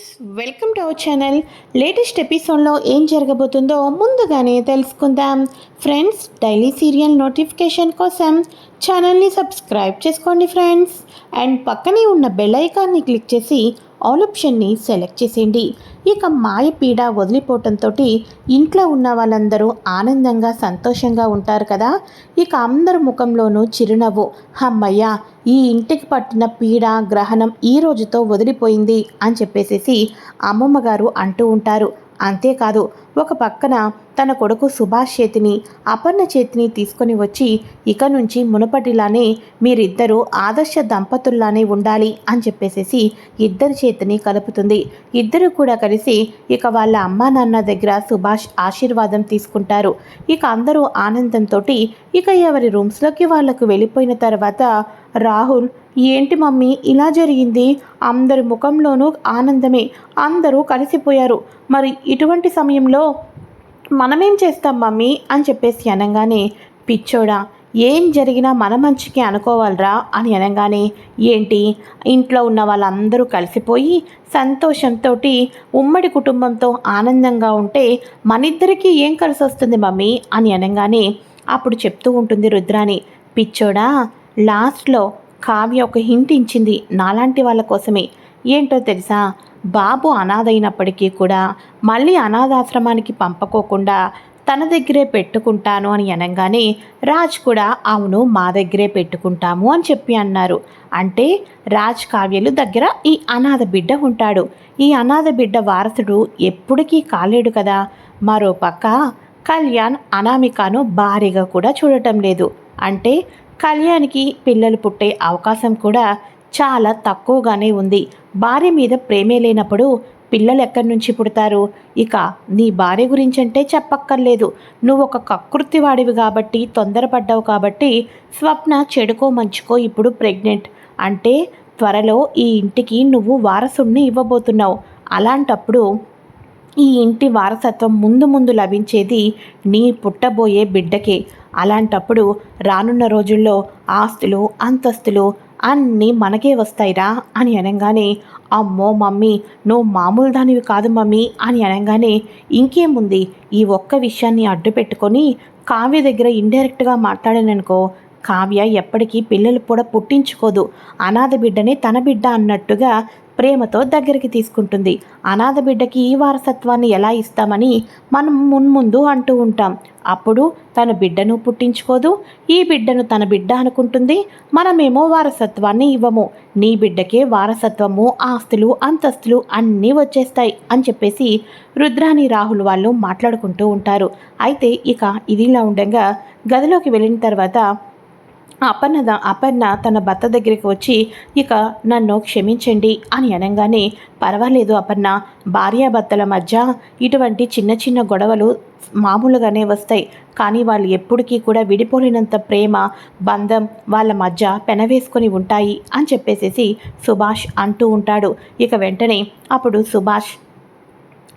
Friends welcome to our channel. Latest ఎపిసోడ్లో ఏం జరగబోతుందో ముందుగానే తెలుసుకుందాం. ఫ్రెండ్స్ డైలీ సీరియల్ నోటిఫికేషన్ కోసం ఛానల్ని సబ్స్క్రైబ్ చేసుకోండి ఫ్రెండ్స్. అండ్ పక్కనే ఉన్న బెల్ ఐకాన్ని క్లిక్ చేసి ఆల్ ఆప్షన్ని సెలెక్ట్ చేసేయండి. ఇక మాయ పీడ వదిలిపోవటంతో ఇంట్లో ఉన్న వాళ్ళందరూ ఆనందంగా సంతోషంగా ఉంటారు కదా? ఇక అందరి ముఖంలోనూ చిరునవ్వు. అమ్మయ్య ఈ ఇంటికి పట్టిన పీడ గ్రహణం ఈ రోజుతో వదిలిపోయింది అని చెప్పేసేసి అమ్మమ్మ గారు అంటూ ఉంటారు. అంతేకాదు ఒక పక్కన తన కొడుకు సుభాష్ చేతిని అపర్ణ చేతిని తీసుకొని వచ్చి ఇక నుంచి మునుపటిలానే మీరిద్దరూ ఆదర్శ దంపతుల్లానే ఉండాలి అని చెప్పేసేసి ఇద్దరి చేతిని కలుపుతుంది. ఇద్దరు కూడా కలిసి ఇక వాళ్ళ అమ్మా నాన్న దగ్గర సుభాష్ ఆశీర్వాదం తీసుకుంటారు. ఇక అందరూ ఆనందంతో ఇక ఎవరి రూమ్స్లోకి వాళ్ళకు వెళ్ళిపోయిన తర్వాత రాహుల్ ఏంటి మమ్మీ ఇలా జరిగింది? అందరి ముఖంలోనూ ఆనందమే. అందరూ కలిసిపోయారు. మరి ఇటువంటి సమయంలో మనమేం చేస్తాం మమ్మీ? అని చెప్పేసి అనగానే పిచ్చోడా ఏం జరిగినా మన మంచికి అనుకోవాలరా అని అనగానే ఏంటి? ఇంట్లో ఉన్న వాళ్ళందరూ కలిసిపోయి సంతోషంతో ఉమ్మడి కుటుంబంతో ఆనందంగా ఉంటే మనిద్దరికీ ఏం కలిసి వస్తుంది మమ్మీ? అని అనగానే అప్పుడు చెప్తూ ఉంటుంది రుద్రాని పిచ్చోడా లాస్ట్లో కావ్య ఒక హింట్ ఇచ్చింది నాలాంటి వాళ్ళ కోసమే. ఏంటో తెలుసా? బాబు అనాథైనప్పటికీ కూడా మళ్ళీ అనాథాశ్రమానికి పంపకోకుండా తన దగ్గరే పెట్టుకుంటాను అని అనగానే రాజ్ కూడా అవును మా దగ్గరే పెట్టుకుంటాము అని చెప్పి అన్నారు. అంటే రాజ్ కావ్యలు దగ్గర ఈ అనాథ బిడ్డ ఉంటాడు. ఈ అనాథ బిడ్డ వారసుడు ఎప్పటికీ కాలేడు కదా. మరో పక్క కళ్యాణ్ అనామికాను భారీగా కూడా చూడటం లేదు. అంటే కళ్యాణ్కి పిల్లలు పుట్టే అవకాశం కూడా చాలా తక్కువగానే ఉంది. భార్య మీద ప్రేమే లేనప్పుడు పిల్లలు ఎక్కడి నుంచి పుడతారు? ఇక నీ భార్య గురించి అంటే చెప్పక్కర్లేదు. నువ్వు ఒక కకృతి వాడివి కాబట్టి తొందరపడ్డావు కాబట్టి స్వప్న చెడుకో మంచుకో ఇప్పుడు ప్రెగ్నెంట్. అంటే త్వరలో ఈ ఇంటికి నువ్వు వారసుణ్ణి ఇవ్వబోతున్నావు. అలాంటప్పుడు ఈ ఇంటి వారసత్వం ముందు ముందు లభించేది నీ పుట్టబోయే బిడ్డకే. అలాంటప్పుడు రానున్న రోజుల్లో ఆస్తులు అంతస్తులు అన్నీ మనకే వస్తాయిరా అని అనగానే అమ్మో మమ్మీ నువ్వు మామూలు దానివి కాదు మమ్మీ అని అనగానే ఇంకేముంది? ఈ ఒక్క విషయాన్ని అడ్డు పెట్టుకొని కావ్య దగ్గర ఇండైరెక్ట్గా మాట్లాడాననుకో కావ్య ఎప్పటికీ పిల్లలు కూడా పుట్టించుకోదు. అనాథ బిడ్డని తన బిడ్డ అన్నట్టుగా ప్రేమతో దగ్గరికి తీసుకుంటుంది. అనాథ బిడ్డకి ఈ వారసత్వాన్ని ఎలా ఇస్తామని మనం మున్ముందు అంటూ ఉంటాం. అప్పుడు తన బిడ్డను పుట్టించుకోదు. ఈ బిడ్డను తన బిడ్డ అనుకుంటుంది. మనమేమో వారసత్వాన్ని ఇవ్వము. నీ బిడ్డకే వారసత్వము ఆస్తులు అంతస్తులు అన్నీ వచ్చేస్తాయి అని చెప్పేసి రుద్రాని రాహుల్ వాళ్ళు మాట్లాడుకుంటూ ఉంటారు. అయితే ఇక ఇదిలా ఉండగా గదిలోకి వెళ్ళిన తర్వాత అపర్ణ అపర్ణ తన భర్త దగ్గరికి వచ్చి ఇక నన్ను క్షమించండి అని అనగానే పర్వాలేదు అపర్ణ భార్యాభర్తల మధ్య ఇటువంటి చిన్న చిన్న గొడవలు మామూలుగానే వస్తాయి. కానీ వాళ్ళు ఎప్పటికీ కూడా విడిపోలేనంత ప్రేమ బంధం వాళ్ళ మధ్య పెనవేసుకొని ఉంటాయి అని చెప్పేసేసి సుభాష్ అంటూ ఉంటాడు. ఇక వెంటనే అప్పుడు సుభాష్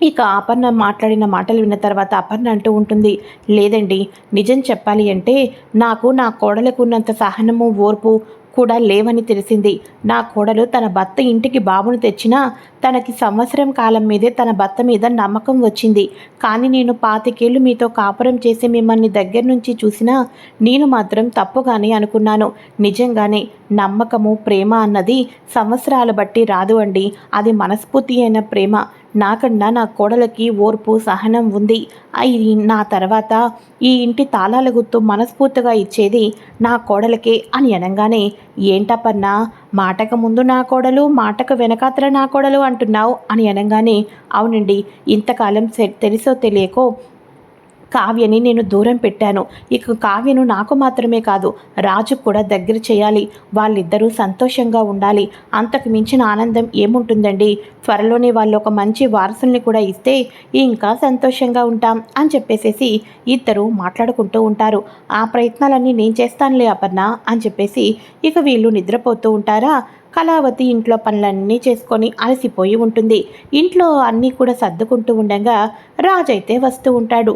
ఇక అపర్ణ మాట్లాడిన మాటలు విన్న తర్వాత అపర్ణ అంటూ ఉంటుంది లేదండి నిజం చెప్పాలి అంటే నాకు నా కోడలకు ఉన్నంత సహనము ఓర్పు కూడా లేవని తెలిసింది. నా కోడలు తన భర్త ఇంటికి బాబును తెచ్చినా తనకి సంవత్సరం కాలం మీదే తన భర్త మీద నమ్మకం వచ్చింది. కానీ నేను పాతికేళ్ళు మీతో కాపురం చేసి మిమ్మల్ని దగ్గర నుంచి చూసినా నేను మాత్రం తప్పుగానే అనుకున్నాను. నిజంగానే నమ్మకము ప్రేమ అన్నది సంవత్సరాలు బట్టి రాదు అండి. అది మనస్ఫూర్తి అయిన ప్రేమ. నాకన్నా నా కోడలకి ఓర్పు సహనం ఉంది. అయి నా తర్వాత ఈ ఇంటి తాళాల గుర్తు మనస్ఫూర్తిగా ఇచ్చేది నా కోడలకే అని అనగానే ఏంటప్పన్నా మాటకు ముందు నా కోడలు మాటకు వెనకాతల నా కోడలు అంటున్నావు? అని అనగానే అవునండి ఇంతకాలం తెలుసో తెలియకో కావ్యని నేను దూరం పెట్టాను. ఇక కావ్యను నాకు మాత్రమే కాదు రాజు కూడా దగ్గర చేయాలి. వాళ్ళిద్దరూ సంతోషంగా ఉండాలి. అంతకు మించిన ఆనందం ఏముంటుందండి? త్వరలోనే వాళ్ళు ఒక మంచి వారసుల్ని కూడా ఇస్తే ఇంకా సంతోషంగా ఉంటాం అని చెప్పేసేసి ఇద్దరు మాట్లాడుకుంటూ ఉంటారు. ఆ ప్రయత్నాలన్నీ నేను చేస్తానులే అపర్ణ అని చెప్పేసి ఇక వీళ్ళు నిద్రపోతూ ఉంటారా? కళావతి ఇంట్లో పనులన్నీ చేసుకొని అలసిపోయి ఉంటుంది. ఇంట్లో అన్నీ కూడా సర్దుకుంటూ ఉండగా రాజైతే వస్తూ ఉంటాడు.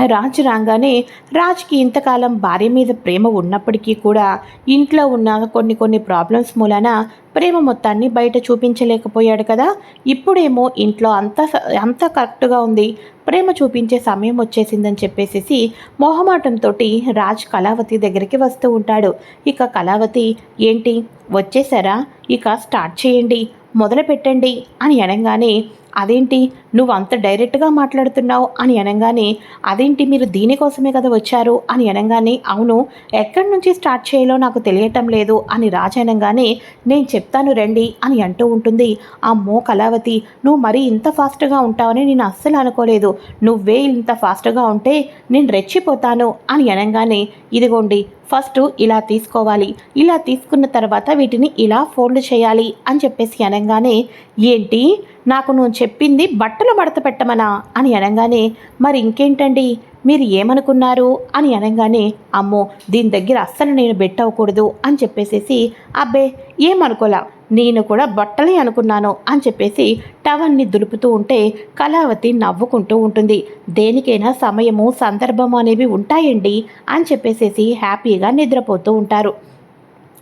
రాజ్ రాగానే రాజ్కి ఇంతకాలం భార్య మీద ప్రేమ ఉన్నప్పటికీ కూడా ఇంట్లో ఉన్న కొన్ని కొన్ని ప్రాబ్లమ్స్ మూలన ప్రేమ మొత్తాన్ని బయట చూపించలేకపోయాడు కదా. ఇప్పుడేమో ఇంట్లో అంతా అంతా కరెక్ట్గా ఉంది. ప్రేమ చూపించే సమయం వచ్చేసిందని చెప్పేసి మొహమాటంతో రాజ్ కళావతి దగ్గరికి వస్తూ ఉంటాడు. ఇక కళావతి ఏంటి? వచ్చేసారా? ఇక స్టార్ట్ చేయండి. మొదలు పెట్టండి అని అనగానే అదేంటి? నువ్వు అంత డైరెక్ట్గా మాట్లాడుతున్నావు అని అనగానే అదేంటి మీరు దీనికోసమే కదా వచ్చారు? అని అనగానే అవును ఎక్కడి నుంచి స్టార్ట్ చేయాలో నాకు తెలియటం లేదు అని రాజు అనగానే నేను చెప్తాను రండి అని అంటూ ఉంటుంది. అమ్మో కళావతి నువ్వు మరీ ఇంత ఫాస్ట్గా ఉంటావని నేను అస్సలు అనుకోలేదు. నువ్వే ఇంత ఫాస్ట్గా ఉంటే నేను రెచ్చిపోతాను అని అనగానే ఇదిగోండి ఫస్ట్ ఇలా తీసుకోవాలి. ఇలా తీసుకున్న తర్వాత వీటిని ఇలా ఫోల్డ్ చేయాలి అని చెప్పేసి అనగానే ఏంటి? నాకు నువ్వు చెప్పింది బట్టలు మడత పెట్టమనా? అని అనగానే మరి ఇంకేంటండి? మీరు ఏమనుకున్నారు? అని అనగానే అమ్మో దీని దగ్గర అస్సలు నేను బెట్టవకూడదు అని చెప్పేసేసి అబ్బే ఏమనుకోలా? నేను కూడా బట్టలే అనుకున్నాను అని చెప్పేసి టవన్ని దులుపుతూ ఉంటే కళావతి నవ్వుకుంటూ ఉంటుంది. దేనికైనా సమయము సందర్భము అనేవి ఉంటాయండి అని చెప్పేసేసి హ్యాపీగా నిద్రపోతూ ఉంటారు.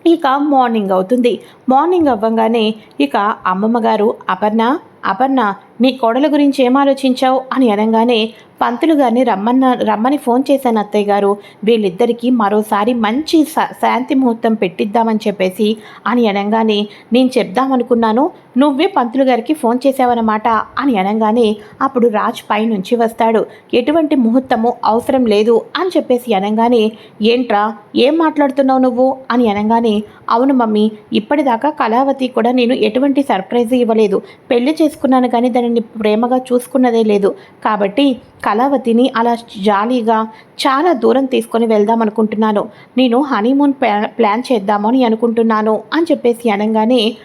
ఇక మార్నింగ్ అవుతుంది. మార్నింగ్ అవ్వగానే ఇక అమ్మమ్మ గారు అపర్ణ అపర్ణ నీ కోడల గురించి ఏం ఆలోచించావు అని అనగానే పంతులు గారిని రమ్మన్న రమ్మని ఫోన్ చేశాను అత్తయ్య గారు. వీళ్ళిద్దరికీ మరోసారి మంచి శాంతి ముహూర్తం పెట్టిద్దామని చెప్పేసి అని అనగానే నేను చెప్దామనుకున్నాను. నువ్వే పంతులు గారికి ఫోన్ చేసావన్నమాట అని అనగానే అప్పుడు రాజ్ పై నుంచి వస్తాడు. ఎటువంటి ముహూర్తము అవసరం లేదు అని చెప్పేసి అనగానే ఏంట్రా? ఏం మాట్లాడుతున్నావు నువ్వు? అని అనగానే అవును మమ్మీ ఇప్పటిదాకా కళావతి కూడా నేను ఎటువంటి సర్ప్రైజ్ ఇవ్వలేదు. పెళ్ళి చేసుకున్నాను కానీ దాని ప్రేమగా చూసుకున్నదే లేదు. కాబట్టి కళావతిని అలా జాలీగా చాలా దూరం తీసుకొని వెళ్దాం అనుకుంటున్నాను. నేను హనీమూన్ ప్లాన్ చేద్దామని అనుకుంటున్నాను అని చెప్పేసి అనగానే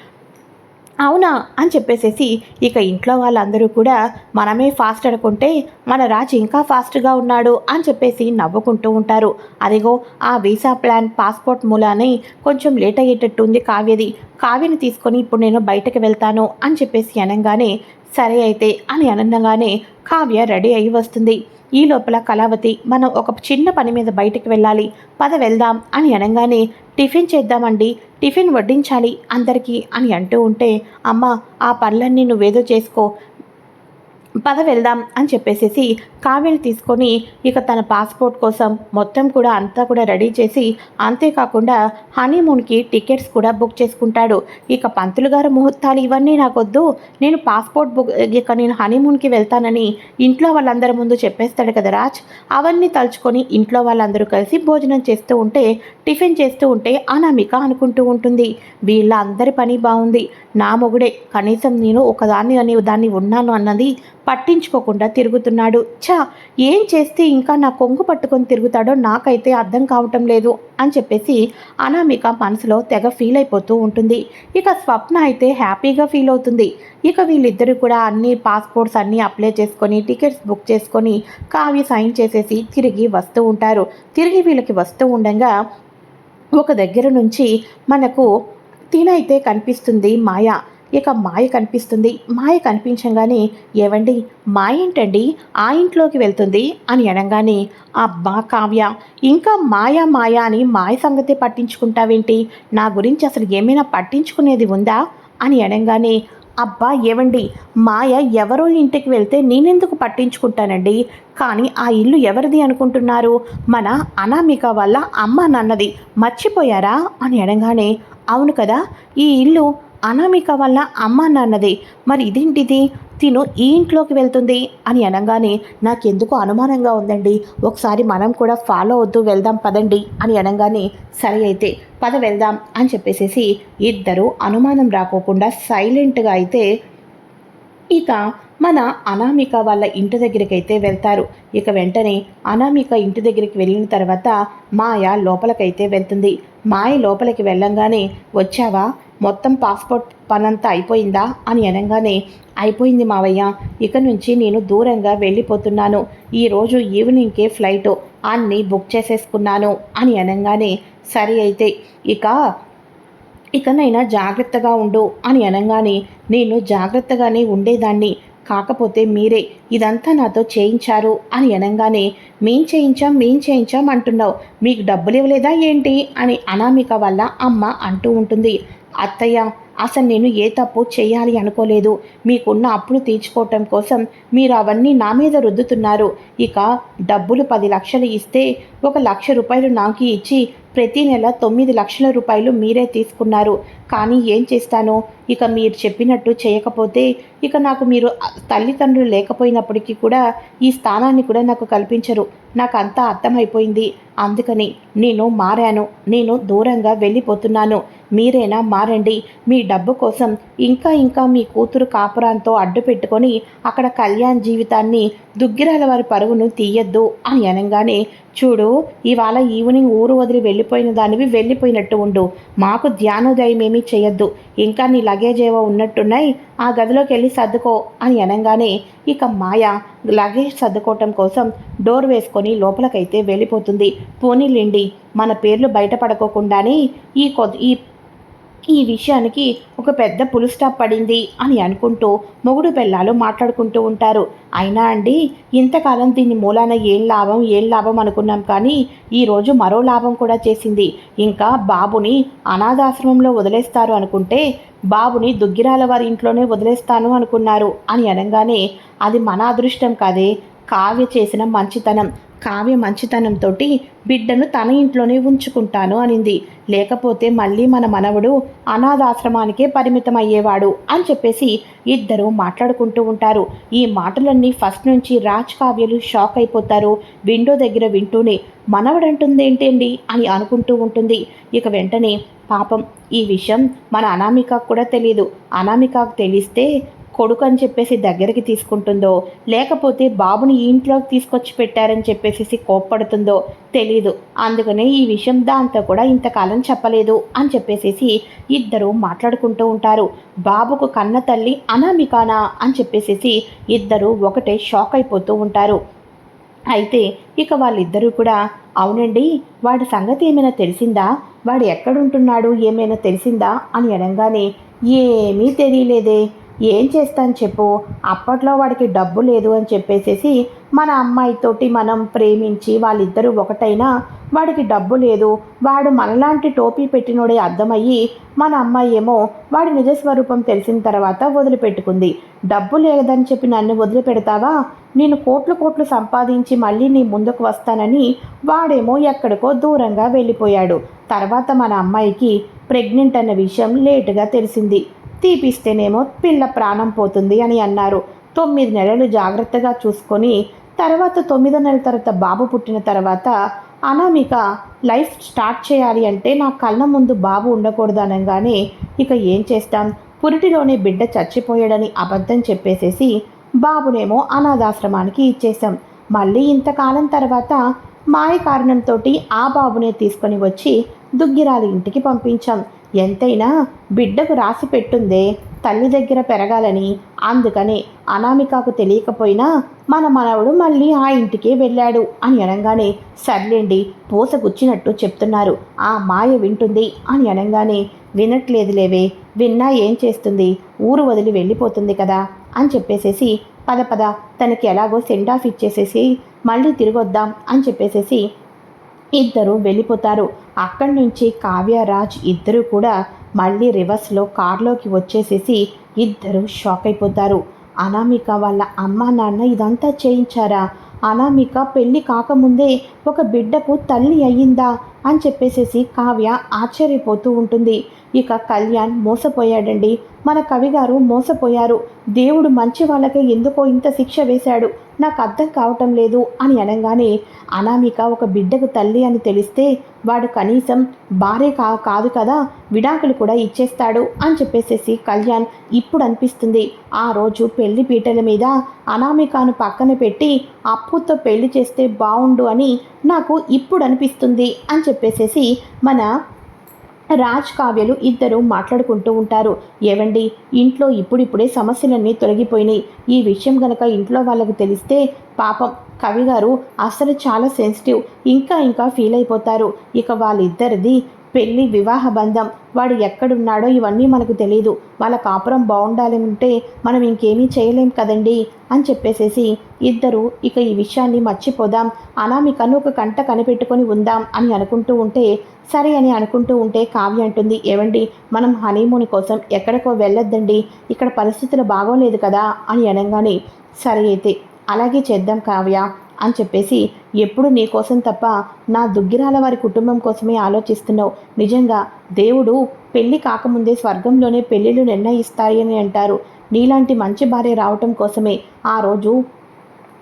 అవునా అని చెప్పేసేసి ఇక ఇంట్లో వాళ్ళందరూ కూడా మనమే ఫాస్ట్ అనుకుంటే మన రాజు ఇంకా ఫాస్ట్గా ఉన్నాడు అని చెప్పేసి నవ్వుకుంటూ ఉంటారు. అదిగో ఆ వీసా ప్లాన్ పాస్పోర్ట్ మూలానే కొంచెం లేట్ అయ్యేటట్టు ఉంది కావ్యది. కావ్యని తీసుకొని ఇప్పుడు నేను బయటకు వెళ్తాను అని చెప్పేసి అనగానే సరే అయితే అని అనగానే కావ్య రెడీ అయి వస్తుంది. ఈ లోపల కళావతి మనం ఒక చిన్న పని మీద బయటికి వెళ్ళాలి పద వెళ్దాం అని అనగానే టిఫిన్ చేద్దామండి టిఫిన్ వడ్డించాలి అందరికీ అని అంటూ ఉంటే అమ్మ ఆ పనులన్నీ నువ్వేదో చేసుకో పద వెళ్దాం అని చెప్పేసేసి కావ్యని తీసుకొని ఇక తన పాస్పోర్ట్ కోసం మొత్తం కూడా అంతా కూడా రెడీ చేసి అంతేకాకుండా హనీమూన్కి టికెట్స్ కూడా బుక్ చేసుకుంటాడు. ఇక పంతులు గారు ముహూర్తాలు ఇవన్నీ నాకొద్దు. నేను పాస్పోర్ట్ బుక్ ఇక నేను హనీమూన్కి వెళ్తానని ఇంట్లో వాళ్ళందరి ముందు చెప్పేస్తాడు కదా రాజ్. అవన్నీ తలుచుకొని ఇంట్లో వాళ్ళందరూ కలిసి భోజనం చేస్తూ ఉంటే టిఫిన్ చేస్తూ ఉంటే అనామిక అనుకుంటూ ఉంటుంది. వీళ్ళ అందరి పని బాగుంది. నా మొగుడే కనీసం నేను ఒకదాన్ని అనే దాన్ని ఉన్నాను అన్నది పట్టించుకోకుండా తిరుగుతున్నాడు. ఛా ఏం చేస్తే ఇంకా నా కొంగు పట్టుకొని తిరుగుతాడో నాకైతే అర్థం కావటం లేదు అని చెప్పేసి అనామిక మనసులో తెగ ఫీల్ అయిపోతూ ఉంటుంది. ఇక స్వప్న అయితే హ్యాపీగా ఫీల్ అవుతుంది. ఇక వీళ్ళిద్దరూ కూడా అన్ని పాస్పోర్ట్స్ అన్నీ అప్లై చేసుకొని టికెట్స్ బుక్ చేసుకొని కావి సైన్ చేసేసి తిరిగి వస్తూ ఉంటారు. తిరిగి వీళ్ళకి వస్తూ ఉండగా ఒక దగ్గర నుంచి మనకు తినైతే కనిపిస్తుంది మాయ. ఇక మాయ కనిపిస్తుంది. మాయ కనిపించగానే ఏవండి? మా ఏంటండి? ఆ ఇంట్లోకి వెళ్తుంది అని అనగానే అబ్బా కావ్య ఇంకా మాయా మాయా అని మాయ సంగతి పట్టించుకుంటావేంటి? నా గురించి అసలు ఏమైనా పట్టించుకునేది ఉందా? అని అనగానే అబ్బా ఏవండి? మాయ ఎవరో ఇంటికి వెళ్తే నేనెందుకు పట్టించుకుంటానండి? కానీ ఆ ఇల్లు ఎవరిది అనుకుంటున్నారు? మన అనామిక వల్ల అమ్మ నన్నది మర్చిపోయారా? అని అనగానే అవును కదా ఈ ఇల్లు అనామిక వల్ల అమ్మ నాన్నది. మరి ఇదేంటిది? తిను ఈ ఇంట్లోకి వెళ్తుంది అని అనగానే నాకెందుకు అనుమానంగా ఉందండి? ఒకసారి మనం కూడా ఫాలో అవుతూ వెళ్దాం పదండి అని అనగానే సరే అయితే పద వెళ్దాం అని చెప్పేసేసి ఇద్దరు అనుమానం రాకోకుండా సైలెంట్గా అయితే ఇక మన అనామిక వాళ్ళ ఇంటి దగ్గరికి అయితే వెళ్తారు. ఇక వెంటనే అనామిక ఇంటి దగ్గరికి వెళ్ళిన తర్వాత మాయ లోపలికైతే వెళ్తుంది. మాయ లోపలికి వెళ్ళంగానే వచ్చావా? మొత్తం పాస్పోర్ట్ పనంతా అయిపోయిందా? అని అనగానే అయిపోయింది మావయ్య. ఇక నుంచి నేను దూరంగా వెళ్ళిపోతున్నాను. ఈరోజు ఈవినింగ్కే ఫ్లైట్. అన్నీ బుక్ చేసేసుకున్నాను. అని అనగానే సరే అయితే ఇక ఇకనైనా జాగ్రత్తగా ఉండు. అని అనగానే నేను జాగ్రత్తగానే ఉండేదాన్ని. కాకపోతే మీరే ఇదంతా నాతో చేయించారు అని అనగానే మేం చేయించాం మేం చేయించాం అంటున్నావు. మీకు డబ్బులు ఇవ్వలేదా ఏంటి? అని అనామిక వల్ల అమ్మ అంటూ ఉంటుంది. అత్తయ్య అసలు నేను ఏ తప్పు చేయాలి అనుకోలేదు. మీకున్న అప్పులు తీర్చుకోవటం కోసం మీరు అవన్నీ నా మీద రుద్దుతున్నారు. ఇక డబ్బులు పది లక్షలు ఇస్తే ఒక లక్ష రూపాయలు నాకు ఇచ్చి ప్రతి నెల తొమ్మిది లక్షల రూపాయలు మీరే తీసుకున్నారు. కానీ ఏం చేస్తాను ఇక మీరు చెప్పినట్టు చేయకపోతే ఇక నాకు మీరు తల్లిదండ్రులు లేకపోయినప్పటికీ కూడా ఈ స్థానాన్ని కూడా నాకు కల్పించరు. నాకు అంతా అర్థమైపోయింది. అందుకని నేను మారాను. నేను దూరంగా వెళ్ళిపోతున్నాను. మీరైనా మారండి. మీ డబ్బు కోసం ఇంకా ఇంకా మీ కూతురు కాపురాంతో అడ్డు పెట్టుకొని అక్కడ కళ్యాణ్ జీవితాన్ని దుగ్గిరాల వారి పరుగును తీయద్దు అని అనగానే చూడు ఇవాళ ఈవినింగ్ ఊరు వదిలి వెళ్ళిపోయిన దానివి వెళ్ళిపోయినట్టు ఉండు. మాకు ధ్యానోదయం ఏమి చేయొద్దు ఇంకా నీ లగేజ్ ఏవో ఉన్నట్టున్నాయి ఆ గదిలోకి వెళ్ళి సర్దుకో అని అనగానే ఇక మాయ లగేజ్ సర్దుకోవటం కోసం డోర్ వేసుకొని లోపలికైతే వెళ్ళిపోతుంది. పోనీలేండి మన పేర్లు బయటపడకోకుండానే ఈ కొద్ది ఈ ఈ విషయానికి ఒక పెద్ద పులు స్టాప్ పడింది అని అనుకుంటూ మొగుడు పెళ్ళాలు మాట్లాడుకుంటూ ఉంటారు. అయినా అండి ఇంతకాలం దీని మూలాన ఏం లాభం ఏం లాభం అనుకున్నాం కానీ ఈరోజు మరో లాభం కూడా చేసింది. ఇంకా బాబుని అనాథాశ్రమంలో వదిలేస్తారు అనుకుంటే బాబుని దుగ్గిరాల వారి ఇంట్లోనే వదిలేస్తాను అనుకున్నారు అని అనగానే అది మన అదృష్టం కాదే? కావ్య చేసిన మంచితనం. కావ్య మంచితనంతో బిడ్డను తన ఇంట్లోనే ఉంచుకుంటాను అనింది. లేకపోతే మళ్ళీ మన మనవడు అనాథాశ్రమానికే పరిమితం అయ్యేవాడు అని చెప్పేసి ఇద్దరు మాట్లాడుకుంటూ ఉంటారు. ఈ మాటలన్నీ ఫస్ట్ నుంచి రాజ్ కావ్యలు షాక్ అయిపోతారు. విండో దగ్గర వింటూనే మనవడంటుందేంటండి అని అనుకుంటూ ఉంటుంది. ఇక వెంటనే పాపం ఈ విషయం మన అనామికకు కూడా తెలియదు అనామికకు తెలిస్తే కొడుకు అని చెప్పేసి దగ్గరికి తీసుకుంటుందో లేకపోతే బాబుని ఇంట్లోకి తీసుకొచ్చి పెట్టారని చెప్పేసి కోప్పడుతుందో తెలీదు. అందుకనే ఈ విషయం దాంతో కూడా ఇంతకాలం చెప్పలేదు అని చెప్పేసి ఇద్దరు మాట్లాడుకుంటూ ఉంటారు. బాబుకు కన్న తల్లి అనామికానా అని చెప్పేసి ఇద్దరు ఒకటే షాక్ అయిపోతూ ఉంటారు. అయితే ఇక వాళ్ళిద్దరూ కూడా అవునండి వాడి సంగతి ఏమైనా తెలిసిందా? వాడు ఎక్కడుంటున్నాడు? ఏమైనా తెలిసిందా? అని అనగానే ఏమీ తెలియలేదే. ఏం చేస్తాను చెప్పు? అప్పట్లో వాడికి డబ్బు లేదు అని చెప్పేసేసి మన అమ్మాయితోటి మనం ప్రేమించి వాళ్ళిద్దరూ ఒకటైనా వాడికి డబ్బు లేదు. వాడు మనలాంటి టోపీ పెట్టినోడే అర్థమయ్యి మన అమ్మాయి ఏమో వాడి నిజస్వరూపం తెలిసిన తర్వాత వదిలిపెట్టుకుంది. డబ్బు లేదని చెప్పి నన్ను వదిలిపెడతావా? నేను కోట్లు కోట్లు సంపాదించి మళ్ళీ నీ ముందుకు వస్తానని వాడేమో ఎక్కడికో దూరంగా వెళ్ళిపోయాడు. తర్వాత మన అమ్మాయికి ప్రెగ్నెంట్ అన్న విషయం లేటుగా తెలిసింది. తీపిస్తేనేమో పిల్ల ప్రాణం పోతుంది అని అన్నారు. తొమ్మిది నెలలు జాగ్రత్తగా చూసుకొని తర్వాత తొమ్మిదో నెలల తర్వాత బాబు పుట్టిన తర్వాత అనామిక లైఫ్ స్టార్ట్ చేయాలి అంటే నా కళ్ళ ముందు బాబు ఉండకూడదు అనగానే ఇక ఏం చేస్తాం? పురిటిలోనే బిడ్డ చచ్చిపోయాడని అబద్ధం చెప్పేసేసి బాబునేమో అనాథాశ్రమానికి ఇచ్చేసాం మళ్ళీ ఇంతకాలం తర్వాత మాయ కారణంతో ఆ బాబునే తీసుకొని వచ్చి దుగ్గిరాలి ఇంటికి పంపించాం. ఎంతైనా బిడ్డకు రాసి పెట్టుందే తల్లి దగ్గర పెరగాలని. అందుకనే అనామికకు తెలియకపోయినా మన మనవడు మళ్ళీ ఆ ఇంటికే వెళ్ళాడు అని అనగానే సర్లేండి పూసగుచ్చినట్టు చెప్తున్నారు. ఆ మాయ వింటుంది అని అనగానే వినట్లేదులేవే విన్నా ఏం చేస్తుంది? ఊరు వదిలి వెళ్ళిపోతుంది కదా అని చెప్పేసేసి పద పద తనకి ఎలాగో సెండ్ ఆఫ్ ఇచ్చేసేసి మళ్ళీ తిరిగొద్దాం అని చెప్పేసేసి ఇద్దరు వెళ్ళిపోతారు. అక్కడి నుంచి కావ్యరాజ్ ఇద్దరు కూడా మళ్ళీ రివర్స్లో కార్లోకి వచ్చేసేసి ఇద్దరు షాక్ అయిపోతారు. అనామిక వాళ్ళ అమ్మ నాన్న ఇదంతా చేయించారా? అనామిక పెళ్ళి కాకముందే ఒక బిడ్డకు తల్లి అయ్యిందా? అని చెప్పేసేసి కావ్య ఆశ్చర్యపోతూ ఉంటుంది. ఇక కళ్యాణ్ మోసపోయాడండి. మన కవిగారు మోసపోయారు. దేవుడు మంచి వాళ్ళకే ఎందుకో ఇంత శిక్ష వేశాడు. నాకు అర్థం కావటం లేదు అని అనగానే అనామిక ఒక బిడ్డకు తల్లి అని తెలిస్తే వాడు కనీసం భార్య కా కాదు కదా విడాకులు కూడా ఇచ్చేస్తాడు అని చెప్పేసేసి కళ్యాణ్ ఇప్పుడు అనిపిస్తుంది. ఆ రోజు పెళ్ళి పీటల మీద అనామికాను పక్కన పెట్టి అప్పుతో పెళ్ళి చేస్తే బాగుండు అని నాకు ఇప్పుడు అనిపిస్తుంది అని చెప్పేసేసి మన రాజ్ కావ్యలు ఇద్దరు మాట్లాడుకుంటూ ఉంటారు. ఏవండి? ఇంట్లో ఇప్పుడిప్పుడే సమస్యలన్నీ తొలగిపోయినాయి. ఈ విషయం గనక ఇంట్లో వాళ్ళకు తెలిస్తే పాపం. కవి గారు అసలు చాలా సెన్సిటివ్. ఇంకా ఇంకా ఫీల్ అయిపోతారు. ఇక వాళ్ళిద్దరిది పెళ్ళి వివాహ బంధం. వాడు ఎక్కడున్నాడో ఇవన్నీ మనకు తెలియదు వాళ్ళ కాపురం బాగుండాలి ఉంటే మనం ఇంకేమీ చేయలేం కదండి అని చెప్పేసేసి ఇద్దరు ఇక ఈ విషయాన్ని మర్చిపోదాం. అనామికను ఒక కంట కనిపెట్టుకొని ఉందాం అని అనుకుంటూ ఉంటే సరే అని అనుకుంటూ ఉంటే కావ్య అంటుంది. ఏవండి? మనం హనీమూన్ కోసం ఎక్కడికో వెళ్ళొద్దండి. ఇక్కడ పరిస్థితులు బాగోలేదు కదా అని అనగానే సరే అయితే అలాగే చేద్దాం కావ్య. అని చెప్పేసి ఎప్పుడు నీ కోసం తప్ప నా దుగ్గిరాల వారి కుటుంబం కోసమే ఆలోచిస్తున్నావు. నిజంగా దేవుడు పెళ్ళి కాకముందే స్వర్గంలోనే పెళ్ళిళ్ళు నిర్ణయిస్తాయని అంటారు. నీలాంటి మంచి భార్య రావటం కోసమే ఆ రోజు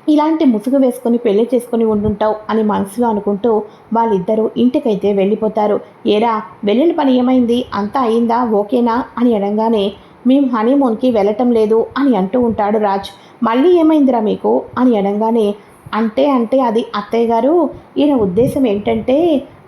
ఇలాంటి ముసుగు వేసుకొని పెళ్ళి చేసుకుని ఉండుంటావు అని మనసులో అనుకుంటూ వాళ్ళిద్దరూ ఇంటికైతే వెళ్ళిపోతారు. ఏరా వెళ్ళిన పని ఏమైంది? అంతా అయిందా? ఓకేనా? అని అనగానే మేము హనీమూన్కి వెళ్ళటం లేదు అని అంటూ ఉంటాడు రాజ్. మళ్ళీ ఏమైందిరా మీకు? అని అనగానే అంటే అంటే అది అత్తయ్య గారు ఈయన ఉద్దేశం ఏంటంటే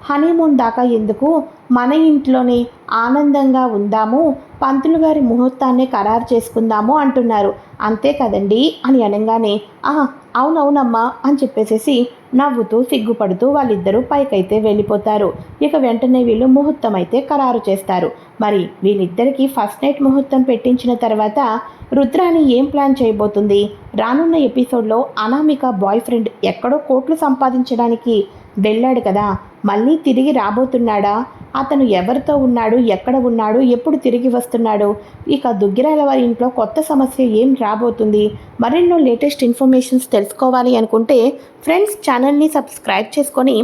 హనీమూన్ దాకా ఎందుకు మన ఇంట్లోనే ఆనందంగా ఉందాము పంతులు గారి ముహూర్తాన్ని ఖరారు చేసుకుందాము అంటున్నారు. అంతే కదండి? అని అనగానే ఆహా అవునవునమ్మా అని చెప్పేసేసి నవ్వుతూ సిగ్గుపడుతూ వాళ్ళిద్దరూ పైకైతే వెళ్ళిపోతారు. ఇక వెంటనే వీళ్ళు ముహూర్తం అయితే ఖరారు చేస్తారు. మరి వీళ్ళిద్దరికీ ఫస్ట్ నైట్ ముహూర్తం పెట్టించిన తర్వాత రుద్రాని ఏం ప్లాన్ చేయబోతుంది? రానున్న ఎపిసోడ్లో అనామిక బాయ్ ఫ్రెండ్ ఎక్కడో కోట్లు సంపాదించడానికి వెళ్ళాడు కదా. మళ్ళీ తిరిగి రాబోతున్నాడా? అతను ఎవరితో ఉన్నాడు ఎక్కడ ఉన్నాడు ఎప్పుడు తిరిగి వస్తున్నాడు? ఇక దుగ్గిరాల వారి ఇంట్లో కొత్త సమస్య ఏం రాబోతుంది? మరెన్నో లేటెస్ట్ ఇన్ఫర్మేషన్స్ తెలుసుకోవాలి అనుకుంటే ఫ్రెండ్స్ ఛానల్ని సబ్స్క్రైబ్ చేసుకొని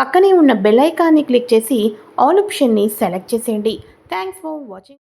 పక్కనే ఉన్న బెల్ ఐకాన్ని క్లిక్ చేసి ఆల్ ఆప్షన్ని సెలెక్ట్ చేసేయండి. Thanks for watching.